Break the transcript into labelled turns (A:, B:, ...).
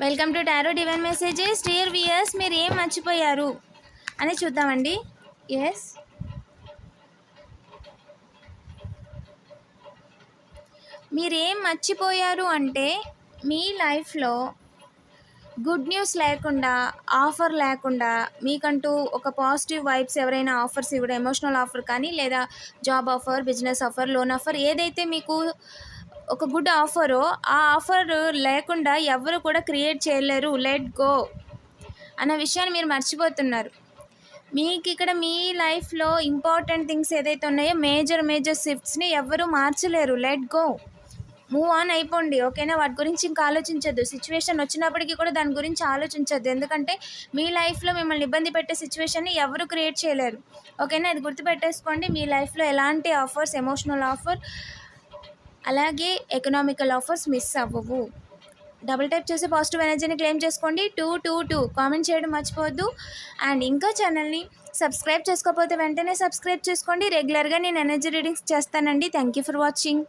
A: Welcome to tarot divine messages dear viewers మీరు ఏం మర్చిపోయారు? అని చూద్దామండి. ఎస్ మీరేం మర్చిపోయారు అంటే మీ లైఫ్లో గుడ్ న్యూస్ లేకుండా ఆఫర్ లేకుండా మీకంటూ ఒక పాజిటివ్ వైబ్స్ ఎవరైనా ఆఫర్స్ ఇవ్వడం ఎమోషనల్ ఆఫర్ కానీ లేదా job offer business offer loan offer ఏదైతే మీకు ఒక గుడ్ ఆఫరు ఆ ఆఫర్ లేకుండా ఎవరు కూడా క్రియేట్ చేయలేరు. లెట్ గో అన్న విషయాన్ని మీరు మర్చిపోతున్నారు. మీకు ఇక్కడ మీ లైఫ్లో ఇంపార్టెంట్ థింగ్స్ ఏదైతే ఉన్నాయో మేజర్ మేజర్ షిఫ్ట్స్ని ఎవరు మార్చలేరు. లెట్ గో మూవ్ ఆన్ అయిపోండి. ఓకేనా వాటి గురించి ఇంకా ఆలోచించద్దు. సిచ్యువేషన్ వచ్చినప్పటికీ కూడా దాని గురించి ఆలోచించద్దు. ఎందుకంటే మీ లైఫ్లో మిమ్మల్ని ఇబ్బంది పెట్టే సిచ్యువేషన్ని ఎవరు క్రియేట్ చేయలేరు. ఓకేనా ఇది గుర్తుపెట్టేసుకోండి. మీ లైఫ్లో ఎలాంటి ఆఫర్స్ ఎమోషనల్ ఆఫర్ అలాగే ఎకనామికల్ ఆఫర్స్ మిస్ అవ్వవు. డబుల్ టైప్ చేసి పాజిటివ్ ఎనర్జీని క్లెయిమ్ చేసుకోండి. టూ టూ టూ కామెంట్ చేయడం మర్చిపోవద్దు. అండ్ ఇంకా ఛానల్ని సబ్స్క్రైబ్ చేసుకోకపోతే వెంటనే సబ్స్క్రైబ్ చేసుకోండి. రెగ్యులర్గా నేను ఎనర్జీ రీడింగ్స్ చేస్తానండి. Thank you for watching